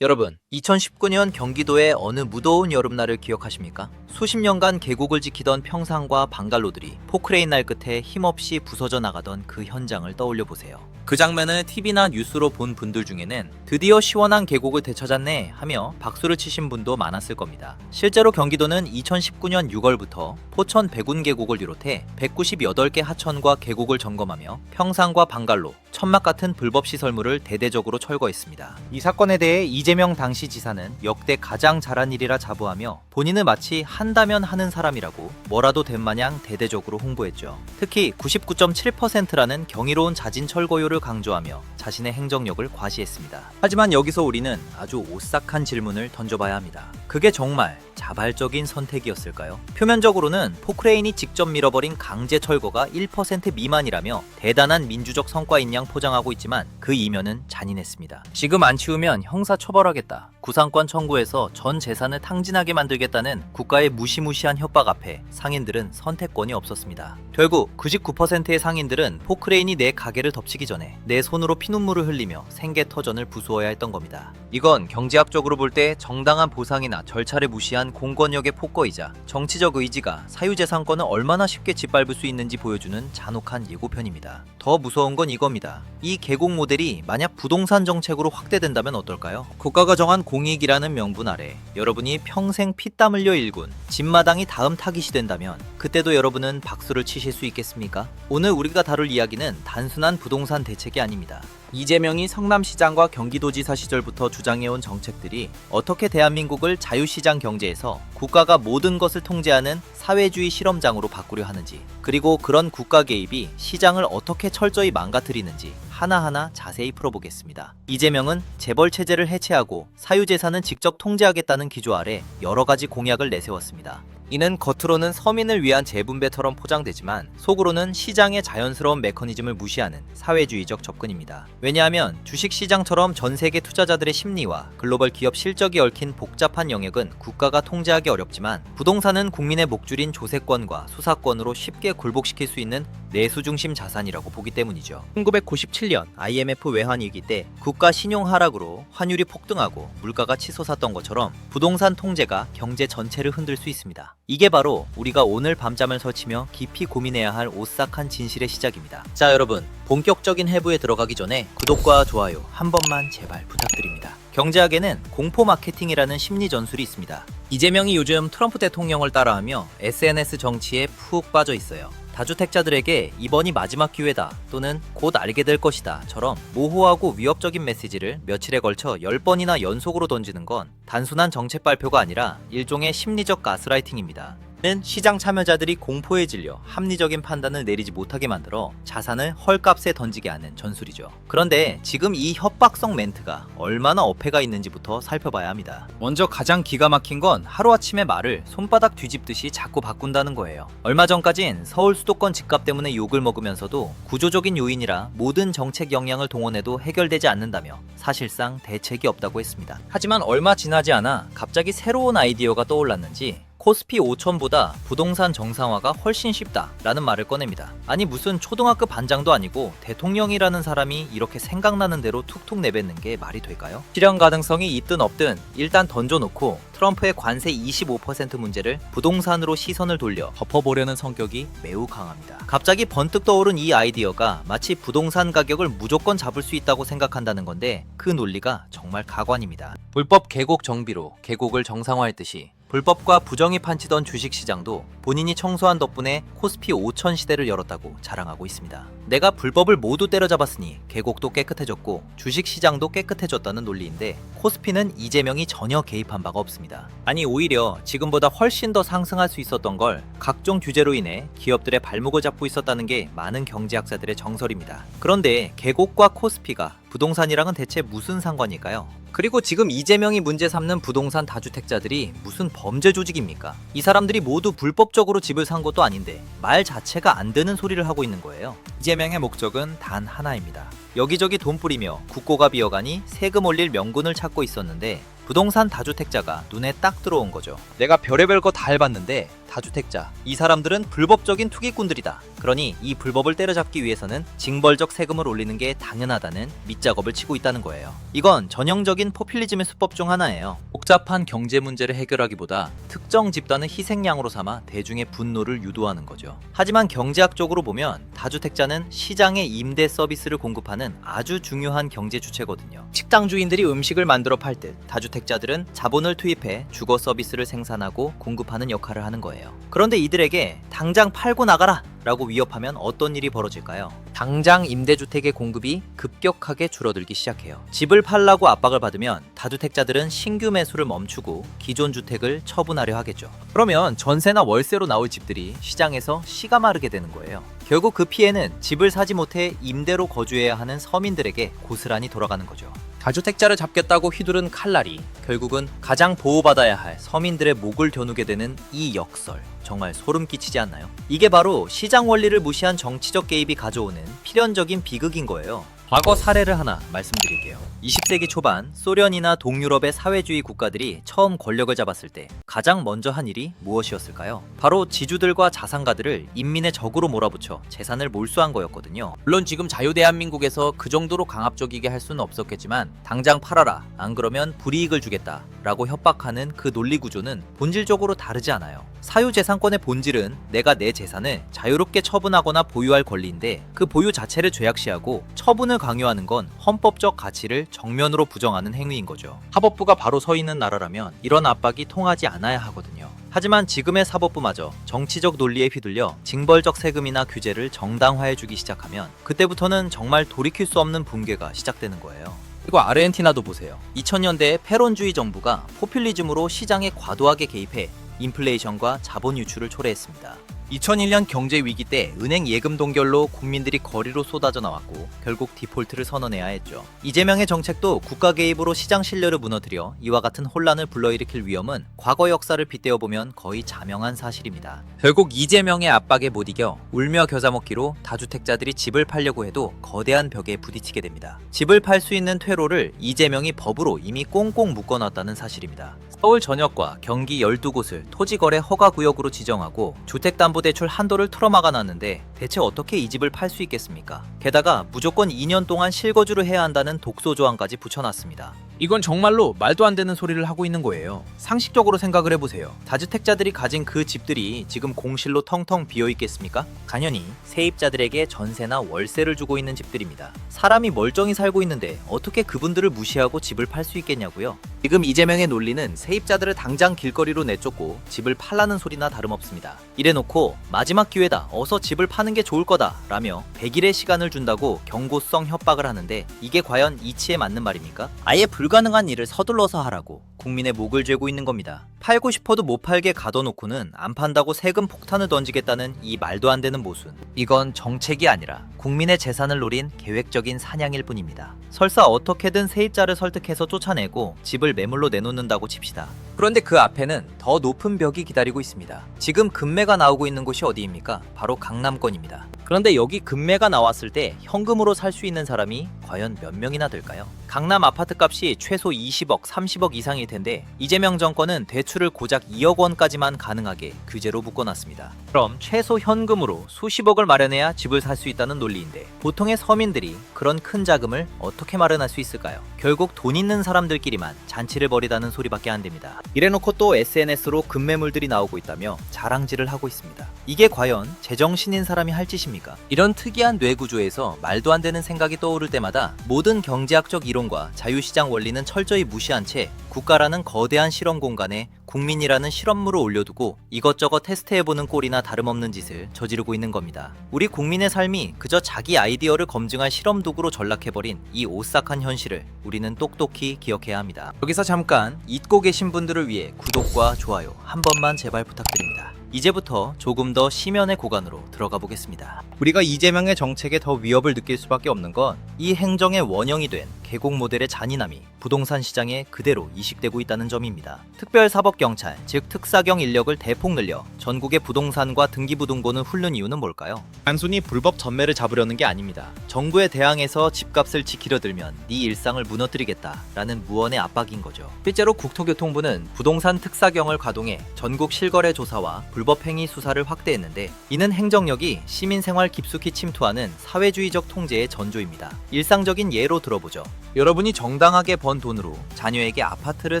여러분, 2019년 경기도의 어느 무더운 여름날을 기억하십니까? 수십 년간 계곡을 지키던 평상과 방갈로들이 포크레인 날 끝에 힘없이 부서져 나가던 그 현장을 떠올려 보세요. 그 장면을 TV나 뉴스로 본 분들 중에는 드디어 시원한 계곡을 되찾았네 하며 박수를 치신 분도 많았을 겁니다. 실제로 경기도는 2019년 6월부터 포천 백운 계곡을 비롯해 198개 하천과 계곡을 점검하며 평상과 방갈로, 천막 같은 불법 시설물을 대대적으로 철거했습니다. 이 사건에 대해 이재명 당시 지사는 역대 가장 잘한 일이라 자부하며 본인을 마치 한다면 하는 사람이라고 뭐라도 된 마냥 대대적으로 홍보했죠. 특히 99.7%라는 경이로운 자진 철거율을 강조하며 자신의 행정력을 과시했습니다. 하지만 여기서 우리는 아주 오싹한 질문을 던져봐야 합니다. 그게 정말 자발적인 선택이었을까요? 표면적으로는 포크레인이 직접 밀어버린 강제 철거가 1% 미만이라며 대단한 민주적 성과인 양 포장하고 있지만 그 이면은 잔인했습니다. 지금 안 치우면 형사 처벌하겠다. 구상권 청구해서 전 재산을 탕진하게 만들겠다는 국가의 무시무시한 협박 앞에 상인들은 선택권이 없었습니다. 결국 99%의 상인들은 포크레인이 내 가게를 덮치기 전에 내 손으로 피눈물을 흘리며 생계 터전을 부수어야 했던 겁니다. 이건 경제학적으로 볼 때 정당한 보상이나 절차를 무시한 공권력의 폭거이자 정치적 의지가 사유재산권을 얼마나 쉽게 짓밟을 수 있는지 보여주는 잔혹한 예고편입니다. 더 무서운 건 이겁니다. 이 계곡 모델이 만약 부동산 정책으로 확대된다면 어떨까요? 국가가 정한 공익이라는 명분 아래 여러분이 평생 피땀 흘려 일군 집마당이 다음 타깃이 된다면 그때도 여러분은 박수를 치실 수 있겠습니까? 오늘 우리가 다룰 이야기는 단순한 부동산 대책이 아닙니다. 이재명이 성남시장과 경기도지사 시절부터 주장해온 정책들이 어떻게 대한민국을 자유시장 경제에서 국가가 모든 것을 통제하는 사회주의 실험장으로 바꾸려 하는지, 그리고 그런 국가 개입이 시장을 어떻게 철저히 망가뜨리는지 하나하나 자세히 풀어보겠습니다. 이재명은 재벌 체제를 해체하고 사유재산은 직접 통제하겠다는 기조 아래 여러 가지 공약을 내세웠습니다. 이는 겉으로는 서민을 위한 재분배처럼 포장되지만 속으로는 시장의 자연스러운 메커니즘을 무시하는 사회주의적 접근입니다. 왜냐하면 주식시장처럼 전 세계 투자자들의 심리와 글로벌 기업 실적이 얽힌 복잡한 영역은 국가가 통제하기 어렵지만 부동산은 국민의 목줄인 조세권과 수사권으로 쉽게 굴복시킬 수 있는 내수 중심 자산이라고 보기 때문이죠. 1997년 IMF 외환위기 때 국가 신용 하락으로 환율이 폭등하고 물가가 치솟았던 것처럼 부동산 통제가 경제 전체를 흔들 수 있습니다. 이게 바로 우리가 오늘 밤잠을 설치며 깊이 고민해야 할 오싹한 진실의 시작입니다. 자, 여러분. 본격적인 해부에 들어가기 전에 구독과 좋아요 한 번만 제발 부탁드립니다. 경제학에는 공포 마케팅이라는 심리 전술이 있습니다. 이재명이 요즘 트럼프 대통령을 따라하며 SNS 정치에 푹 빠져 있어요. 다주택자들에게 이번이 마지막 기회다 또는 곧 알게 될 것이다 처럼 모호하고 위협적인 메시지를 며칠에 걸쳐 10번이나 연속으로 던지는 건 단순한 정책 발표가 아니라 일종의 심리적 가스라이팅입니다. 는 시장 참여자들이 공포에 질려 합리적인 판단을 내리지 못하게 만들어 자산을 헐값에 던지게 하는 전술이죠. 그런데 지금 이 협박성 멘트가 얼마나 어폐가 있는지부터 살펴봐야 합니다. 먼저 가장 기가 막힌 건 하루아침에 말을 손바닥 뒤집듯이 자꾸 바꾼다는 거예요. 얼마 전까진 서울 수도권 집값 때문에 욕을 먹으면서도 구조적인 요인이라 모든 정책 역량을 동원해도 해결되지 않는다며 사실상 대책이 없다고 했습니다. 하지만 얼마 지나지 않아 갑자기 새로운 아이디어가 떠올랐는지 코스피 5천보다 부동산 정상화가 훨씬 쉽다라는 말을 꺼냅니다. 아니 무슨 초등학교 반장도 아니고 대통령이라는 사람이 이렇게 생각나는 대로 툭툭 내뱉는 게 말이 될까요? 실현 가능성이 있든 없든 일단 던져놓고 트럼프의 관세 25% 문제를 부동산으로 시선을 돌려 덮어보려는 성격이 매우 강합니다. 갑자기 번뜩 떠오른 이 아이디어가 마치 부동산 가격을 무조건 잡을 수 있다고 생각한다는 건데 그 논리가 정말 가관입니다. 불법 계곡 정비로 계곡을 정상화했듯이 불법과 부정이 판치던 주식시장도 본인이 청소한 덕분에 코스피 5천 시대를 열었다고 자랑하고 있습니다. 내가 불법을 모두 때려잡았으니 계곡도 깨끗해졌고 주식시장도 깨끗해졌다는 논리인데 코스피는 이재명이 전혀 개입한 바가 없습니다. 아니 오히려 지금보다 훨씬 더 상승할 수 있었던 걸 각종 규제로 인해 기업들의 발목을 잡고 있었다는 게 많은 경제학자들의 정설입니다. 그런데 계곡과 코스피가 부동산이랑은 대체 무슨 상관일까요? 그리고 지금 이재명이 문제 삼는 부동산 다주택자들이 무슨 범죄 조직입니까? 이 사람들이 모두 불법적으로 집을 산 것도 아닌데 말 자체가 안 되는 소리를 하고 있는 거예요. 이재명의 목적은 단 하나입니다. 여기저기 돈 뿌리며 국고가 비어가니 세금 올릴 명분을 찾고 있었는데 부동산 다주택자가 눈에 딱 들어온 거죠. 내가 별의별 거 다 해봤는데 다주택자. 이 사람들은 불법적인 투기꾼들이다. 그러니 이 불법을 때려잡기 위해서는 징벌적 세금을 올리는 게 당연하다는 밑작업을 치고 있다는 거예요. 이건 전형적인 포퓰리즘의 수법 중 하나예요. 복잡한 경제 문제를 해결하기보다 특정 집단을 희생양으로 삼아 대중의 분노를 유도하는 거죠. 하지만 경제학적으로 보면 다주택자는 시장에 임대 서비스를 공급하는 아주 중요한 경제 주체거든요. 식당 주인들이 음식을 만들어 팔 듯 다주택자들은 자본을 투입해 주거 서비스를 생산하고 공급하는 역할을 하는 거예요. 그런데 이들에게 당장 팔고 나가라! 라고 위협하면 어떤 일이 벌어질까요? 당장 임대주택의 공급이 급격하게 줄어들기 시작해요. 집을 팔라고 압박을 받으면 다주택자들은 신규 매수를 멈추고 기존 주택을 처분하려 하겠죠. 그러면 전세나 월세로 나올 집들이 시장에서 씨가 마르게 되는 거예요. 결국 그 피해는 집을 사지 못해 임대로 거주해야 하는 서민들에게 고스란히 돌아가는 거죠. 다주택자를 잡겠다고 휘두른 칼날이 결국은 가장 보호받아야 할 서민들의 목을 겨누게 되는 이 역설. 정말 소름 끼치지 않나요? 이게 바로 시장 원리를 무시한 정치적 개입이 가져오는 필연적인 비극인 거예요. 과거 사례를 하나 말씀드릴게요. 20세기 초반 소련이나 동유럽의 사회주의 국가들이 처음 권력을 잡았을 때 가장 먼저 한 일이 무엇이었을까요? 바로 지주들과 자산가들을 인민의 적으로 몰아붙여 재산을 몰수한 거였거든요. 물론 지금 자유대한민국에서 그 정도로 강압적이게 할 수는 없었겠지만 당장 팔아라 안 그러면 불이익을 주겠다 라고 협박하는 그 논리 구조는 본질적으로 다르지 않아요. 사유재산권의 본질은 내가 내 재산을 자유롭게 처분하거나 보유할 권리인데 그 보유 자체를 죄악시하고 처분을 강요하는 건 헌법적 가치를 정면으로 부정하는 행위인 거죠. 사법부가 바로 서 있는 나라라면 이런 압박이 통하지 않아야 하거든요. 하지만 지금의 사법부마저 정치적 논리에 휘둘려 징벌적 세금이나 규제를 정당화해주기 시작하면 그때부터는 정말 돌이킬 수 없는 붕괴가 시작되는 거예요. 그리고 아르헨티나도 보세요. 2000년대에 페론주의 정부가 포퓰리즘으로 시장에 과도하게 개입해 인플레이션과 자본 유출을 초래했습니다. 2001년 경제 위기 때 은행 예금 동결로 국민들이 거리로 쏟아져 나왔고 결국 디폴트를 선언해야 했죠. 이재명의 정책도 국가 개입으로 시장 신뢰를 무너뜨려 이와 같은 혼란을 불러일으킬 위험은 과거 역사를 빗대어 보면 거의 자명한 사실입니다. 결국 이재명의 압박에 못 이겨 울며 겨자 먹기로 다주택자들이 집을 팔려고 해도 거대한 벽에 부딪히게 됩니다. 집을 팔 수 있는 퇴로를 이재명이 법으로 이미 꽁꽁 묶어놨다는 사실입니다. 서울 전역과 경기 12곳을 토지거래 허가구역으로 지정하고 주택담보대출 한도를 틀어막아 놨는데 대체 어떻게 이 집을 팔 수 있겠습니까? 게다가 무조건 2년 동안 실거주를 해야 한다는 독소 조항까지 붙여놨습니다. 이건 정말로 말도 안 되는 소리를 하고 있는 거예요. 상식적으로 생각을 해보세요. 다주택자들이 가진 그 집들이 지금 공실로 텅텅 비어 있겠습니까? 당연히 세입자들에게 전세나 월세를 주고 있는 집들입니다. 사람이 멀쩡히 살고 있는데 어떻게 그분들을 무시하고 집을 팔 수 있겠냐고요? 지금 이재명의 논리는 세입자들을 당장 길거리로 내쫓고 집을 팔라는 소리나 다름없습니다. 이래놓고 마지막 기회다. 어서 집을 파는 게 좋을 거다. 라며 100일의 시간을 준다고 경고성 협박을 하는데 이게 과연 이치에 맞는 말입니까? 아예 불 가능한 일을 서둘러서 하라고 국민의 목을 죄고 있는 겁니다. 팔고 싶어도 못 팔게 가둬놓고는 안 판다고 세금 폭탄을 던지겠다는 이 말도 안 되는 모순. 이건 정책이 아니라 국민의 재산을 노린 계획적인 사냥일 뿐입니다. 설사 어떻게든 세입자를 설득해서 쫓아내고 집을 매물로 내놓는다고 칩시다. 그런데 그 앞에는 더 높은 벽이 기다리고 있습니다. 지금 금매가 나오고 있는 곳이 어디입니까? 바로 강남권입니다. 그런데 여기 금매가 나왔을 때 현금으로 살 수 있는 사람이 과연 몇 명이나 될까요? 강남 아파트 값이 최소 20억, 30억 이상일 텐데 이재명 정권은 대출을 고작 2억 원까지만 가능하게 규제로 묶어놨습니다. 그럼 최소 현금으로 수십억을 마련해야 집을 살 수 있다는 논리인데 보통의 서민들이 그런 큰 자금을 어떻게 마련할 수 있을까요? 결국 돈 있는 사람들끼리만 잔치를 벌이다는 소리밖에 안 됩니다. 이래놓고 또 SNS로 급매물들이 나오고 있다며 자랑질을 하고 있습니다. 이게 과연 제정신인 사람이 할 짓입니까? 이런 특이한 뇌 구조에서 말도 안 되는 생각이 떠오를 때마다 모든 경제학적 이론과 자유시장 원리는 철저히 무시한 채 국가라는 거대한 실험 공간에 국민이라는 실험물을 올려두고 이것저것 테스트해보는 꼴이나 다름없는 짓을 저지르고 있는 겁니다. 우리 국민의 삶이 그저 자기 아이디어를 검증할 실험 도구로 전락해버린 이 오싹한 현실을 우리는 똑똑히 기억해야 합니다. 여기서 잠깐 잊고 계신 분들을 위해 구독과 좋아요 한 번만 제발 부탁드립니다. 이제부터 조금 더 심연의 고관으로 들어가 보겠습니다. 우리가 이재명의 정책에 더 위협을 느낄 수밖에 없는 건 이 행정의 원형이 된 계곡 모델의 잔인함이 부동산 시장에 그대로 이식되고 있다는 점입니다. 특별사법경찰, 즉 특사경 인력을 대폭 늘려 전국의 부동산과 등기부등본을 훑는 이유는 뭘까요? 단순히 불법 전매를 잡으려는 게 아닙니다. 정부에 대항해서 집값을 지키려 들면 네 일상을 무너뜨리겠다라는 무언의 압박인 거죠. 실제로 국토교통부는 부동산 특사경을 가동해 전국 실거래 조사와 불법 행위 수사를 확대했는데 이는 행정력이 시민 생활 깊숙이 침투하는 사회주의적 통제의 전조입니다. 일상적인 예로 들어보죠. 여러분이 정당하게 번 돈으로 자녀에게 아파트를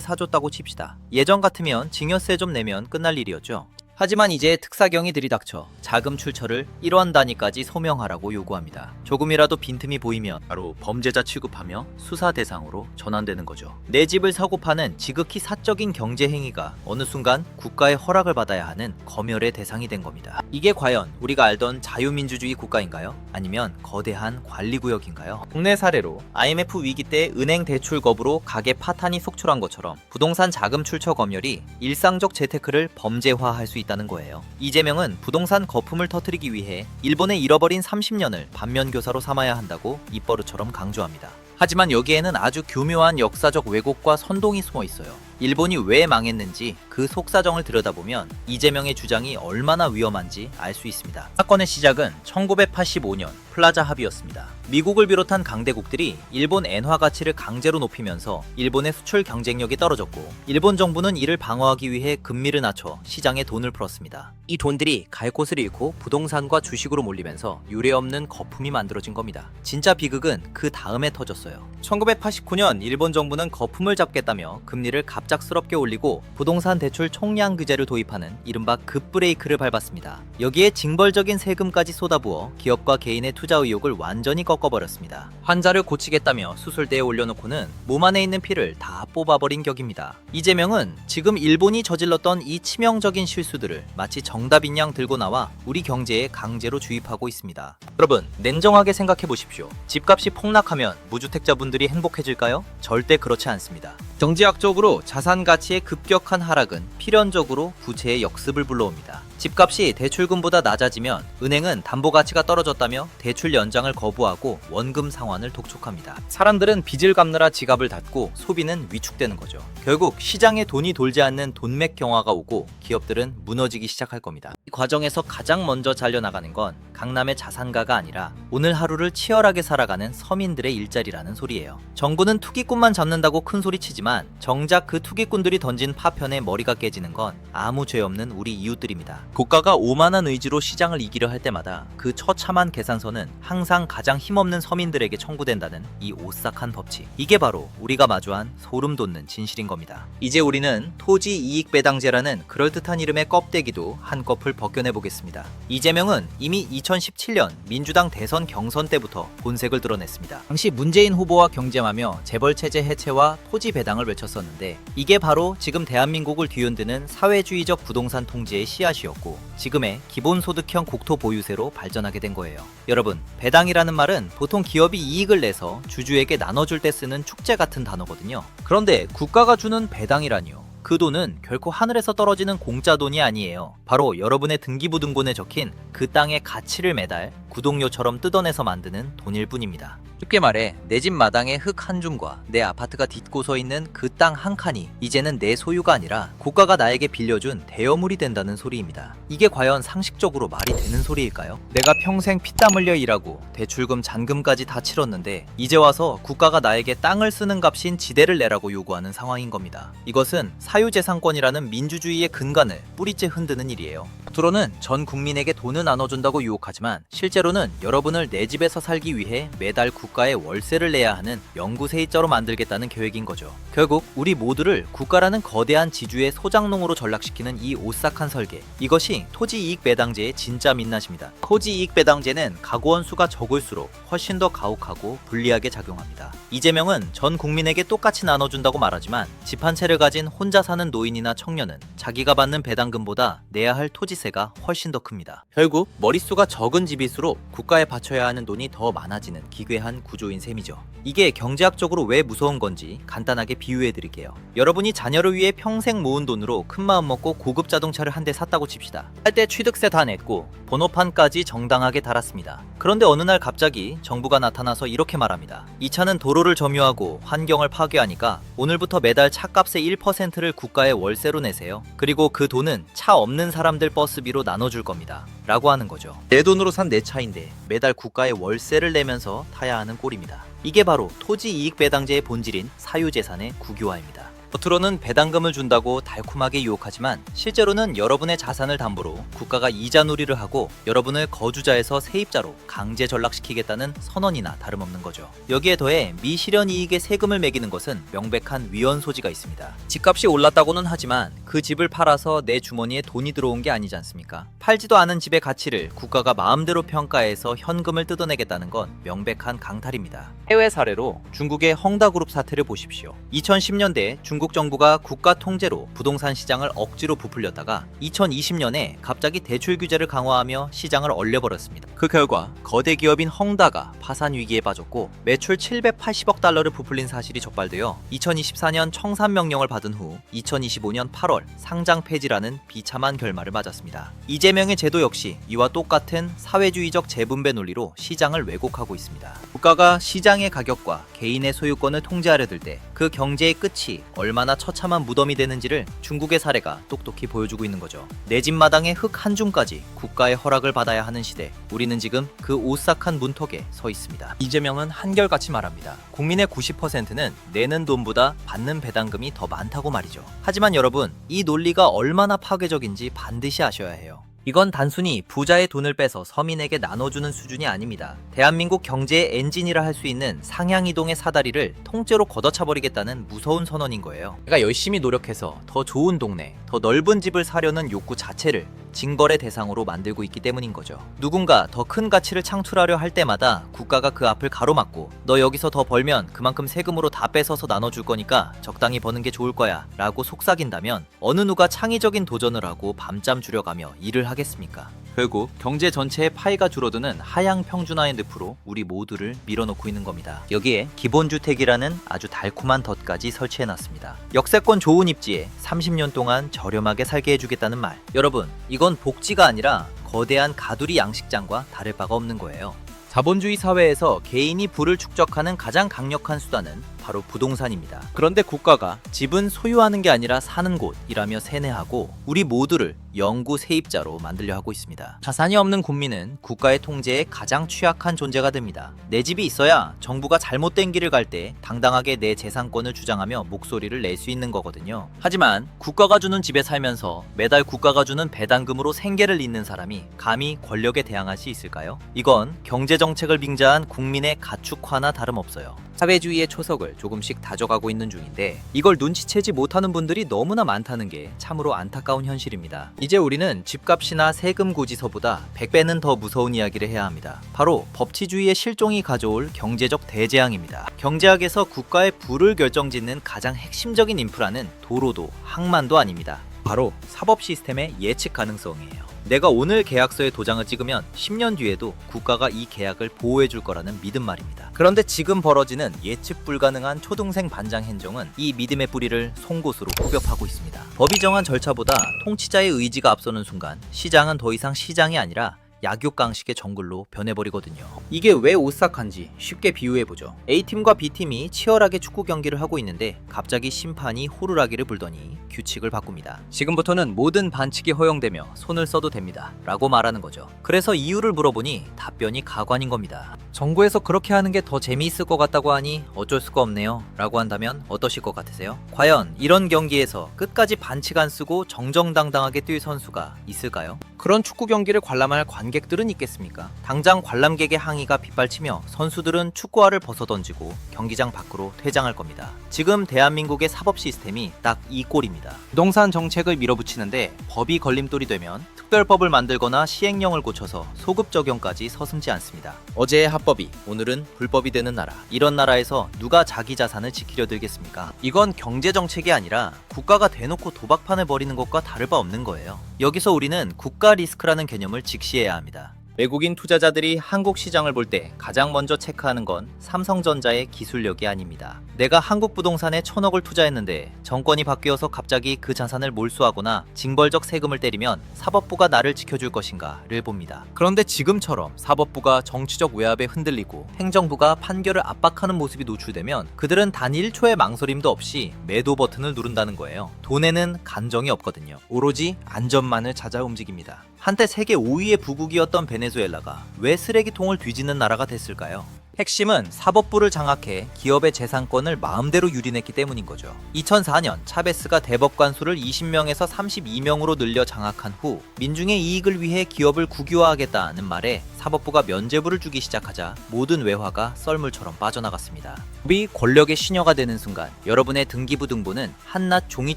사줬다고 칩시다. 예전 같으면 증여세 좀 내면 끝날 일이었죠. 하지만 이제 특사경이 들이닥쳐 자금 출처를 1원 단위까지 소명하라고 요구합니다. 조금이라도 빈틈이 보이면 바로 범죄자 취급하며 수사 대상으로 전환되는 거죠. 내 집을 사고 파는 지극히 사적인 경제 행위가 어느 순간 국가의 허락을 받아야 하는 검열의 대상이 된 겁니다. 이게 과연 우리가 알던 자유민주주의 국가인가요? 아니면 거대한 관리구역인가요? 국내 사례로 IMF 위기 때 은행 대출 거부로 가계 파탄이 속출한 것처럼 부동산 자금 출처 검열이 일상적 재테크를 범죄화할 수 있다 는 거예요. 이재명은 부동산 거품을 터뜨리기 위해 일본의 잃어버린 30년을 반면교사로 삼아야 한다고 입버릇처럼 강조합니다. 하지만 여기에는 아주 교묘한 역사적 왜곡과 선동이 숨어 있어요. 일본이 왜 망했는지 그 속사정을 들여다보면 이재명의 주장이 얼마나 위험한지 알 수 있습니다. 사건의 시작은 1985년 플라자 합의였습니다. 미국을 비롯한 강대국들이 일본 엔화 가치를 강제로 높이면서 일본의 수출 경쟁력이 떨어졌고 일본 정부는 이를 방어하기 위해 금리를 낮춰 시장에 돈을 풀었습니다. 이 돈들이 갈 곳을 잃고 부동산과 주식으로 몰리면서 유례없는 거품이 만들어진 겁니다. 진짜 비극은 그 다음에 터졌어요. 1989년 일본 정부는 거품을 잡겠다며 금리를 갑작스럽게 올리고 부동산 대출 총량 규제를 도입하는 이른바 급브레이크를 밟았습니다. 여기에 징벌적인 세금까지 쏟아부어 기업과 개인의 투자 의욕을 완전히 꺾어버렸습니다. 환자를 고치겠다며 수술대에 올려놓고는 몸 안에 있는 피를 다 뽑아버린 격입니다. 이재명은 지금 일본이 저질렀던 이 치명적인 실수들을 마치 정답인 양 들고 나와 우리 경제에 강제로 주입하고 있습니다. 여러분, 냉정하게 생각해 보십시오. 집값이 폭락하면 무주택자분들이 행복해질까요? 절대 그렇지 않습니다. 정치학적으로 자산 가치의 급격한 하락은 필연적으로 부채의 역습을 불러옵니다. 집값이 대출금보다 낮아지면 은행은 담보 가치가 떨어졌다며 대출 연장을 거부하고 원금 상환을 독촉합니다. 사람들은 빚을 갚느라 지갑을 닫고 소비는 위축되는 거죠. 결국 시장에 돈이 돌지 않는 돈맥 경화가 오고 기업들은 무너지기 시작할 겁니다. 이 과정에서 가장 먼저 잘려나가는 건 강남의 자산가가 아니라 오늘 하루를 치열하게 살아가는 서민들의 일자리라는 소리예요. 정부는 투기꾼만 잡는다고 큰 소리 치지만 정작 그 투기꾼들이 던진 파편에 머리가 깨지는 건 아무 죄 없는 우리 이웃들입니다. 국가가 오만한 의지로 시장을 이기려 할 때마다 그 처참한 계산서는 항상 가장 힘없는 서민들에게 청구된다는 이 오싹한 법칙. 이게 바로 우리가 마주한 소름 돋는 진실인 겁니다. 이제 우리는 토지 이익 배당제라는 그럴듯한 이름의 껍데기도 한꺼풀 벗겨내 보겠습니다. 이재명은 이미 2017년 민주당 대선 경선 때부터 본색을 드러냈습니다. 당시 문재인 후보와 경쟁하며 재벌 체제 해체와 토지 배당을 외쳤었는데 이게 바로 지금 대한민국을 뒤흔드는 사회주의적 부동산 통제의 씨앗이었고 지금의 기본소득형 국토 보유세로 발전하게 된 거예요. 여러분, 배당이라는 말은 보통 기업이 이익을 내서 주주에게 나눠줄 때 쓰는 축제 같은 단어거든요. 그런데 국가가 주는 배당이라니요. 그 돈은 결코 하늘에서 떨어지는 공짜 돈이 아니에요. 바로 여러분의 등기부등본에 적힌 그 땅의 가치를 매달 구독료처럼 뜯어내서 만드는 돈일 뿐입니다. 쉽게 말해 내 집 마당에 흙한 줌과 내 아파트가 딛고 서 있는 그 땅 한 칸이 이제는 내 소유가 아니라 국가가 나에게 빌려준 대여물이 된다는 소리입니다. 이게 과연 상식적으로 말이 되는 소리일까요? 내가 평생 피땀 흘려 일하고 대출금 잔금까지 다 치렀는데 이제 와서 국가가 나에게 땅을 쓰는 값인 지대를 내라고 요구하는 상황인 겁니다. 이것은 사유재산권이라는 민주주의의 근간을 뿌리째 흔드는 일이에요. 겉으로는 전 국민에게 돈을 나눠준다고 유혹하지만 실제로는 여러분을 내 집에서 살기 위해 매달 국가에 월세를 내야 하는 영구세입자로 만들겠다는 계획인 거죠. 결국 우리 모두를 국가라는 거대한 지주의 소장농으로 전락시키는 이 오싹한 설계. 이것이 토지이익 배당제의 진짜 민낯입니다. 토지이익 배당제는 가구원 수가 적을수록 훨씬 더 가혹하고 불리하게 작용합니다. 이재명은 전 국민에게 똑같이 나눠준다고 말하지만 집 한 채를 가진 혼자 사는 노인이나 청년은 자기가 받는 배당금보다 내야 할 토지 세가 훨씬 더 큽니다. 결국 머릿수가 적은 집일수록 국가에 바쳐야 하는 돈이 더 많아지는 기괴한 구조인 셈이죠. 이게 경제학적으로 왜 무서운 건지 간단하게 비유해 드릴게요. 여러분이 자녀를 위해 평생 모은 돈으로 큰 마음 먹고 고급 자동차를 한 대 샀다고 칩시다. 할 때 취득세 다 냈고 번호판까지 정당하게 달았습니다. 그런데 어느 날 갑자기 정부가 나타나서 이렇게 말합니다. 이 차는 도로를 점유하고 환경을 파괴하니까 오늘부터 매달 차값의 1%를 국가에 월세로 내세요. 그리고 그 돈은 차 없는 사람들 버스비로 나눠줄 겁니다. 라고 하는 거죠. 내 돈으로 산 내 차인데 매달 국가에 월세를 내면서 타야 하는 꼴입니다. 이게 바로 토지 이익 배당제의 본질인 사유재산의 국유화입니다. 겉으로는 배당금을 준다고 달콤하게 유혹하지만 실제로는 여러분의 자산을 담보로 국가가 이자 놀이를 하고 여러분을 거주자에서 세입자로 강제 전락시키겠다는 선언이나 다름없는 거죠. 여기에 더해 미실현 이익에 세금을 매기는 것은 명백한 위헌 소지가 있습니다. 집값이 올랐다고는 하지만 그 집을 팔아서 내 주머니에 돈이 들어온 게 아니지 않습니까? 팔지도 않은 집의 가치를 국가가 마음대로 평가해서 현금을 뜯어내겠다는 건 명백한 강탈입니다. 해외 사례로 중국의 헝다그룹 사태를 보십시오. 2010년대 중국 정부가 국가 통제로 부동산 시장을 억지로 부풀렸다가 2020년에 갑자기 대출 규제를 강화하며 시장을 얼려버렸습니다. 그 결과 거대 기업인 헝다가 파산 위기에 빠졌고 매출 780억 달러를 부풀린 사실이 적발되어 2024년 청산 명령을 받은 후 2025년 8월 상장 폐지라는 비참한 결말을 맞았습니다. 이재명의 제도 역시 이와 똑같은 사회주의적 재분배 논리로 시장을 왜곡하고 있습니다. 국가가 시장의 가격과 개인의 소유권을 통제하려 들 때 그 경제의 끝이 얼마 나 처참한 무덤이 되는지를 중국의 사례가 똑똑히 보여주고 있는 거죠. 내 집 마당에 흙한 줌까지 국가의 허락을 받아야 하는 시대. 우리는 지금 그 오싹한 문턱에 서 있습니다. 이재명은 한결같이 말합니다. 국민의 90%는 내는 돈보다 받는 배당금이 더 많다고 말이죠. 하지만 여러분, 이 논리가 얼마나 파괴적인지 반드시 아셔야 해요. 이건 단순히 부자의 돈을 빼서 서민에게 나눠주는 수준이 아닙니다. 대한민국 경제의 엔진이라 할 수 있는 상향이동의 사다리를 통째로 걷어차버리겠다는 무서운 선언인 거예요. 내가 열심히 노력해서 더 좋은 동네, 더 넓은 집을 사려는 욕구 자체를 징벌의 대상으로 만들고 있기 때문인 거죠. 누군가 더 큰 가치를 창출하려 할 때마다 국가가 그 앞을 가로막고 너 여기서 더 벌면 그만큼 세금으로 다 뺏어서 나눠줄 거니까 적당히 버는 게 좋을 거야 라고 속삭인다면 어느 누가 창의적인 도전을 하고 밤잠 줄여가며 일을 하겠습니까? 결국 경제 전체의 파이가 줄어드는 하향 평준화의 늪으로 우리 모두를 밀어넣고 있는 겁니다. 여기에 기본주택이라는 아주 달콤한 덫까지 설치해놨습니다. 역세권 좋은 입지에 30년 동안 저렴하게 살게 해주겠다는 말. 여러분, 이건 복지가 아니라 거대한 가두리 양식장과 다를 바가 없는 거예요. 자본주의 사회에서 개인이 부를 축적하는 가장 강력한 수단은 바로 부동산입니다. 그런데 국가가 집은 소유하는 게 아니라 사는 곳이라며 세뇌하고 우리 모두를 영구 세입자로 만들려 하고 있습니다. 자산이 없는 국민은 국가의 통제에 가장 취약한 존재가 됩니다. 내 집이 있어야 정부가 잘못된 길을 갈 때 당당하게 내 재산권을 주장하며 목소리를 낼 수 있는 거거든요. 하지만 국가가 주는 집에 살면서 매달 국가가 주는 배당금으로 생계를 잇는 사람이 감히 권력에 대항할 수 있을까요? 이건 경제 정책을 빙자한 국민의 가축화나 다름없어요. 사회주의의 초석을 조금씩 다져가고 있는 중인데 이걸 눈치채지 못하는 분들이 너무나 많다는 게 참으로 안타까운 현실입니다. 이제 우리는 집값이나 세금 고지서보다 100배는 더 무서운 이야기를 해야 합니다. 바로 법치주의의 실종이 가져올 경제적 대재앙입니다. 경제학에서 국가의 부를 결정짓는 가장 핵심적인 인프라는 도로도 항만도 아닙니다. 바로 사법 시스템의 예측 가능성이에요. 내가 오늘 계약서에 도장을 찍으면 10년 뒤에도 국가가 이 계약을 보호해 줄 거라는 믿음 말입니다. 그런데 지금 벌어지는 예측 불가능한 초등생 반장 행정은 이 믿음의 뿌리를 송곳으로 후벼파고 있습니다. 법이 정한 절차보다 통치자의 의지가 앞서는 순간 시장은 더 이상 시장이 아니라 약육강식의 정글로 변해버리거든요. 이게 왜 오싹한지 쉽게 비유해보죠. A팀과 B팀이 치열하게 축구 경기를 하고 있는데 갑자기 심판이 호루라기를 불더니 규칙을 바꿉니다. 지금부터는 모든 반칙이 허용되며 손을 써도 됩니다. 라고 말하는 거죠. 그래서 이유를 물어보니 답변이 가관인 겁니다. 정부에서 그렇게 하는 게 더 재미있을 것 같다고 하니 어쩔 수가 없네요. 라고 한다면 어떠실 것 같으세요? 과연 이런 경기에서 끝까지 반칙 안 쓰고 정정당당하게 뛸 선수가 있을까요? 그런 축구 경기를 관람할 관객들은 있겠습니까? 당장 관람객의 항의가 빗발치며 선수들은 축구화를 벗어던지고 경기장 밖으로 퇴장할 겁니다. 지금 대한민국의 사법 시스템이 딱 이 꼴입니다. 부동산 정책을 밀어붙이는데 법이 걸림돌이 되면 특별법을 만들거나 시행령을 고쳐서 소급 적용까지 서슴지 않습니다. 어제의 합법이 오늘은 불법이 되는 나라. 이런 나라에서 누가 자기 자산을 지키려 들겠습니까? 이건 경제 정책이 아니라 국가가 대놓고 도박판을 벌이는 것과 다를 바 없는 거예요. 여기서 우리는 국가 리스크라는 개념을 직시해야 합니다. 외국인 투자자들이 한국 시장을 볼 때 가장 먼저 체크하는 건 삼성전자의 기술력이 아닙니다. 내가 한국 부동산에 천억을 투자했는데 정권이 바뀌어서 갑자기 그 자산을 몰수하거나 징벌적 세금을 때리면 사법부가 나를 지켜줄 것인가를 봅니다. 그런데 지금처럼 사법부가 정치적 외압에 흔들리고 행정부가 판결을 압박하는 모습이 노출되면 그들은 단 1초의 망설임도 없이 매도 버튼을 누른다는 거예요. 돈에는 간정이 없거든요. 오로지 안전만을 찾아 움직입니다. 한때 세계 5위의 부국이었던 베네수엘라가 왜 쓰레기통을 뒤지는 나라가 됐을까요? 핵심은 사법부를 장악해 기업의 재산권을 마음대로 유린했기 때문인 거죠. 2004년 차베스가 대법관 수를 20명에서 32명으로 늘려 장악한 후 민중의 이익을 위해 기업을 국유화하겠다는 말에 사법부가 면죄부를 주기 시작하자 모든 외화가 썰물처럼 빠져나갔습니다. 이 권력의 신여가 되는 순간 여러분의 등기부 등본은 한낱 종이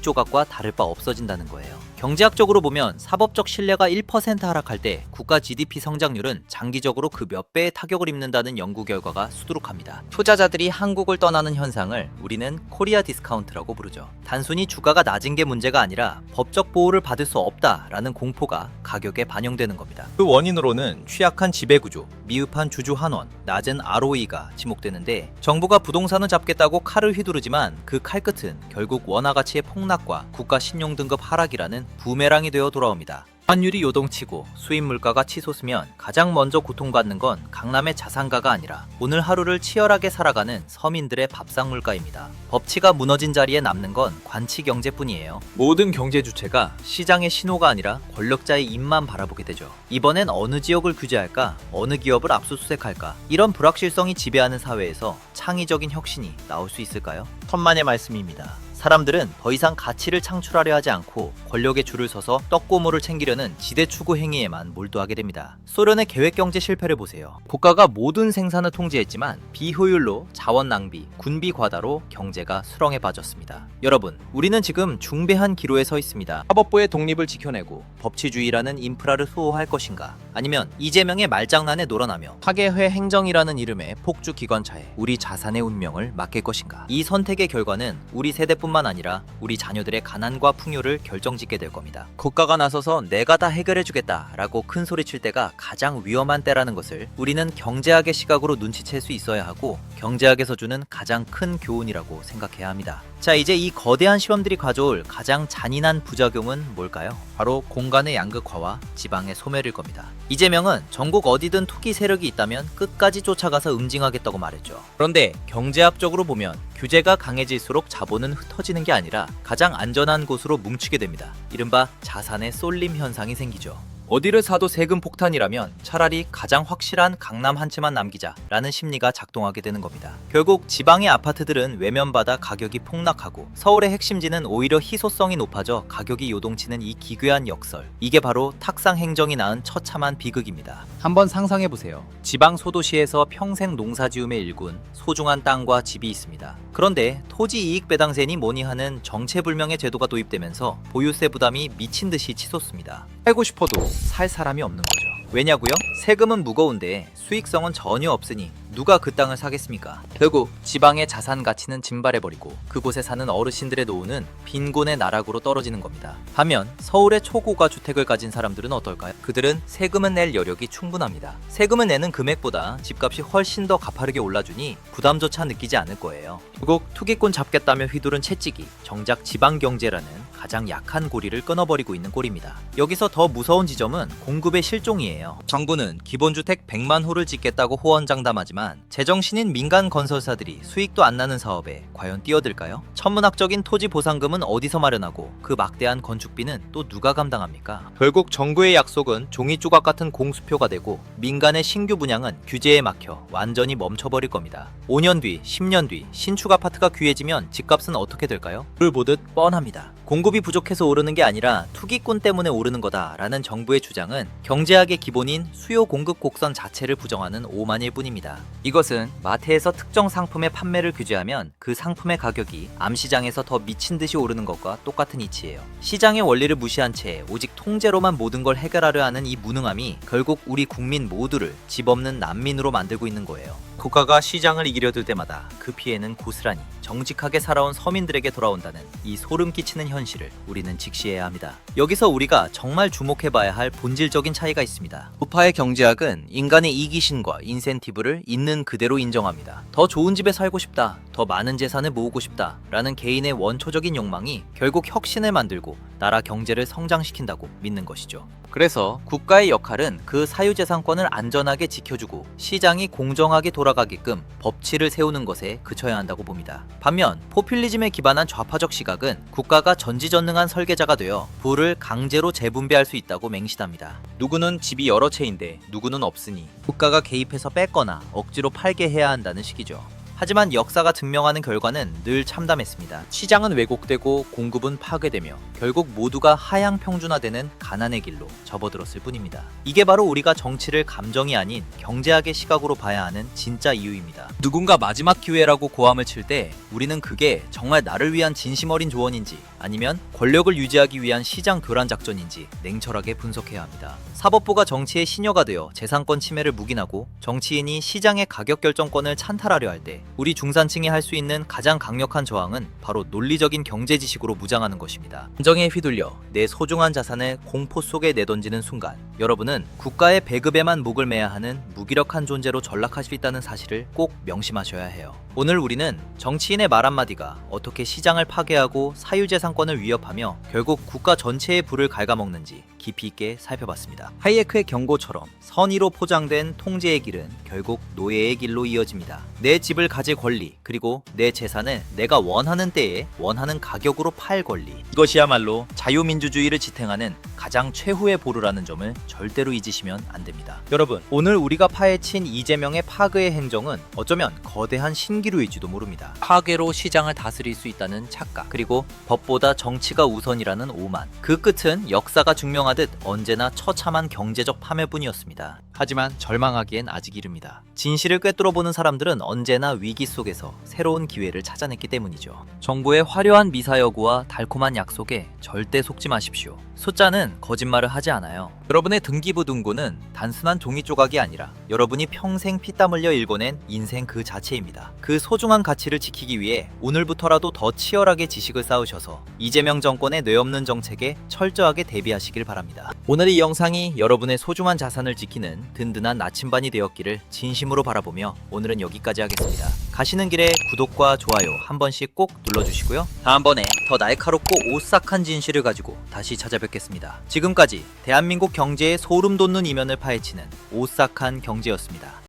조각과 다를 바 없어진다는 거예요. 경제학적으로 보면 사법적 신뢰가 1% 하락할 때 국가 GDP 성장률은 장기적으로 그 몇 배의 타격을 입는다는 연구 결과가 수두룩합니다. 투자자들이 한국을 떠나는 현상을 우리는 코리아 디스카운트라고 부르죠. 단순히 주가가 낮은 게 문제가 아니라 법적 보호를 받을 수 없다라는 공포가 가격에 반영되는 겁니다. 그 원인으로는 취약한 지배구조, 미흡한 주주 환원, 낮은 ROE가 지목되는데 정부가 부동산을 잡겠다고 칼을 휘두르지만 그 칼끝은 결국 원화 가치의 폭락과 국가 신용 등급 하락이라는 부메랑이 되어 돌아옵니다. 환율이 요동치고 수입 물가가 치솟으면 가장 먼저 고통받는 건 강남의 자산가가 아니라 오늘 하루를 치열하게 살아가는 서민들의 밥상 물가입니다. 법치가 무너진 자리에 남는 건 관치 경제뿐이에요. 모든 경제 주체가 시장의 신호가 아니라 권력자의 입만 바라보게 되죠. 이번엔 어느 지역을 규제할까? 어느 기업을 압수수색할까? 이런 불확실성이 지배하는 사회에서 창의적인 혁신이 나올 수 있을까요? 천만의 말씀입니다. 사람들은 더 이상 가치를 창출하려 하지 않고 권력의 줄을 서서 떡고물을 챙기려는 지대 추구 행위에만 몰두하게 됩니다. 소련의 계획 경제 실패를 보세요. 국가가 모든 생산을 통제했지만 비효율로 자원 낭비, 군비 과다로 경제가 수렁에 빠졌습니다. 여러분, 우리는 지금 중대한 기로에 서 있습니다. 사법부의 독립을 지켜내고 법치주의라는 인프라를 수호할 것인가? 아니면 이재명의 말장난에 놀아나며 파괴회 행정이라는 이름의 폭주 기관차에 우리 자산의 운명을 맡길 것인가? 이 선택의 결과는 우리 세대뿐 뿐만 아니라 우리 자녀들의 가난과 풍요를 결정짓게 될 겁니다. 국가가 나서서 내가 다 해결해 주겠다 라고 큰 소리 칠 때가 가장 위험한 때라는 것을 우리는 경제학의 시각으로 눈치챌 수 있어야 하고 경제학에서 주는 가장 큰 교훈이라고 생각해야 합니다. 자, 이제 이 거대한 시험들이 가져올 가장 잔인한 부작용은 뭘까요? 바로 공간의 양극화와 지방의 소멸일 겁니다. 이재명은 전국 어디든 투기 세력이 있다면 끝까지 쫓아가서 응징하겠다고 말했죠. 그런데 경제학적으로 보면 규제가 강해질수록 자본은 흩어지는 게 아니라 가장 안전한 곳으로 뭉치게 됩니다. 이른바 자산의 쏠림 현상이 생기죠. 어디를 사도 세금 폭탄이라면 차라리 가장 확실한 강남 한 채만 남기자라는 심리가 작동하게 되는 겁니다. 결국 지방의 아파트들은 외면받아 가격이 폭락하고 서울의 핵심지는 오히려 희소성이 높아져 가격이 요동치는 이 기괴한 역설. 이게 바로 탁상 행정이 낳은 처참한 비극입니다. 한번 상상해 보세요. 지방 소도시에서 평생 농사지음의 일군 소중한 땅과 집이 있습니다. 그런데 토지 이익 배당세니 뭐니 하는 정체불명의 제도가 도입되면서 보유세 부담이 미친 듯이 치솟습니다. 살고 싶어도 살 사람이 없는 거죠. 왜냐고요? 세금은 무거운데 수익성은 전혀 없으니 누가 그 땅을 사겠습니까? 결국 지방의 자산 가치는 증발해버리고 그곳에 사는 어르신들의 노후는 빈곤의 나락으로 떨어지는 겁니다. 반면 서울의 초고가 주택을 가진 사람들은 어떨까요? 그들은 세금은 낼 여력이 충분합니다. 세금을 내는 금액보다 집값이 훨씬 더 가파르게 올라주니 부담조차 느끼지 않을 거예요. 결국 투기꾼 잡겠다며 휘두른 채찍이 정작 지방 경제라는 가장 약한 고리를 끊어버리고 있는 꼴입니다. 여기서 더 무서운 지점은 공급의 실종이에요. 정부는 기본주택 100만 호를 짓겠다고 호언장담하지만 제정신인 민간 건설사들이 수익도 안 나는 사업에 과연 뛰어들까요? 천문학적인 토지 보상금은 어디서 마련하고 그 막대한 건축비는 또 누가 감당합니까? 결국 정부의 약속은 종이 조각 같은 공수표가 되고 민간의 신규 분양은 규제에 막혀 완전히 멈춰버릴 겁니다. 5년 뒤, 10년 뒤 신축 아파트가 귀해지면 집값은 어떻게 될까요? 불 보듯 뻔합니다. 공급이 부족해서 오르는 게 아니라 투기꾼 때문에 오르는 거다라는 정부의 주장은 경제학의 기본인 수요 공급 곡선 자체를 부정하는 오만일 뿐입니다. 이것은 마트에서 특정 상품의 판매를 규제하면 그 상품의 가격이 암시장에서 더 미친 듯이 오르는 것과 똑같은 이치예요. 시장의 원리를 무시한 채 오직 통제로만 모든 걸 해결하려 하는 이 무능함이 결국 우리 국민 모두를 집 없는 난민으로 만들고 있는 거예요. 국가가 시장을 이기려 들 때마다 그 피해는 고스란히 정직하게 살아온 서민들에게 돌아온다는 이 소름 끼치는 현실을 우리는 직시해야 합니다. 여기서 우리가 정말 주목해봐야 할 본질적인 차이가 있습니다. 우파의 경제학은 인간의 이기심과 인센티브를 있는 그대로 인정합니다. 더 좋은 집에 살고 싶다, 더 많은 재산을 모으고 싶다 라는 개인의 원초적인 욕망이 결국 혁신을 만들고 나라 경제를 성장시킨다고 믿는 것이죠. 그래서 국가의 역할은 그 사유재산권을 안전하게 지켜주고 시장이 공정하게 돌아가게끔 법치를 세우는 것에 그쳐야 한다고 봅니다. 반면 포퓰리즘에 기반한 좌파적 시각은 국가가 전지전능한 설계자가 되어 부를 강제로 재분배할 수 있다고 맹신합니다. 누구는 집이 여러 채인데 누구는 없으니 국가가 개입해서 뺏거나 억지로 팔게 해야 한다는 식이죠. 하지만 역사가 증명하는 결과는 늘 참담했습니다. 시장은 왜곡되고 공급은 파괴되며 결국 모두가 하향 평준화되는 가난의 길로 접어들었을 뿐입니다. 이게 바로 우리가 정치를 감정이 아닌 경제학의 시각으로 봐야 하는 진짜 이유입니다. 누군가 마지막 기회라고 고함을 칠 때 우리는 그게 정말 나를 위한 진심 어린 조언인지 아니면 권력을 유지하기 위한 시장 교란 작전인지 냉철하게 분석해야 합니다. 사법부가 정치의 신여가 되어 재산권 침해를 묵인하고 정치인이 시장의 가격 결정권을 찬탈하려 할 때 우리 중산층이 할 수 있는 가장 강력한 저항은 바로 논리적인 경제 지식으로 무장하는 것입니다. 감정에 휘둘려 내 소중한 자산을 공포 속에 내던지는 순간 여러분은 국가의 배급에만 목을 매야 하는 무기력한 존재로 전락할 수 있다는 사실을 꼭 명심하셔야 해요. 오늘 우리는 정치인의 말 한마디가 어떻게 시장을 파괴하고 사유재산권을 위협하며 결국 국가 전체의 부를 갉아먹는지 깊이 있게 살펴봤습니다. 하이에크의 경고처럼 선의로 포장된 통제의 길은 결국 노예의 길로 이어집니다. 내 집을 가질 권리, 그리고 내 재산을 내가 원하는 때에 원하는 가격으로 팔 권리. 이것이야말로 자유민주주의를 지탱하는 가장 최후의 보루라는 점을 절대로 잊으시면 안 됩니다. 여러분, 오늘 우리가 파헤친 이재명의 파괴의 행정은 어쩌면 거대한 신기루일지도 모릅니다. 파괴로 시장을 다스릴 수 있다는 착각, 그리고 법보다 정치가 우선이라는 오만. 그 끝은 역사가 증명하듯 언제나 처참한 경제적 파멸뿐이었습니다. 하지만 절망하기엔 아직 이릅니다. 진실을 꿰뚫어 보는 사람들은 언제나 위기 속에서 새로운 기회를 찾아냈기 때문이죠. 정부의 화려한 미사여구와 달콤한 약속에 절대 속지 마십시오. 숫자는 거짓말을 하지 않아요. 여러분의 등기부 등본은 단순한 종이 조각이 아니라 여러분이 평생 피땀 흘려 일궈낸 인생 그 자체입니다. 그 소중한 가치를 지키기 위해 오늘부터라도 더 치열하게 지식을 쌓으셔서 이재명 정권의 뇌없는 정책에 철저하게 대비하시길 바랍니다. 오늘 이 영상이 여러분의 소중한 자산을 지키는 든든한 나침반이 되었기를 진심으로 바라보며 오늘은 여기까지 하겠습니다. 가시는 길에 구독과 좋아요 한 번씩 꼭 눌러주시고요. 다음번에 더 날카롭고 오싹한 진실을 가지고 다시 찾아뵙겠 습니다. 지금까지 대한민국 경제의 소름 돋는 이면을 파헤치는 오싹한 경제였습니다.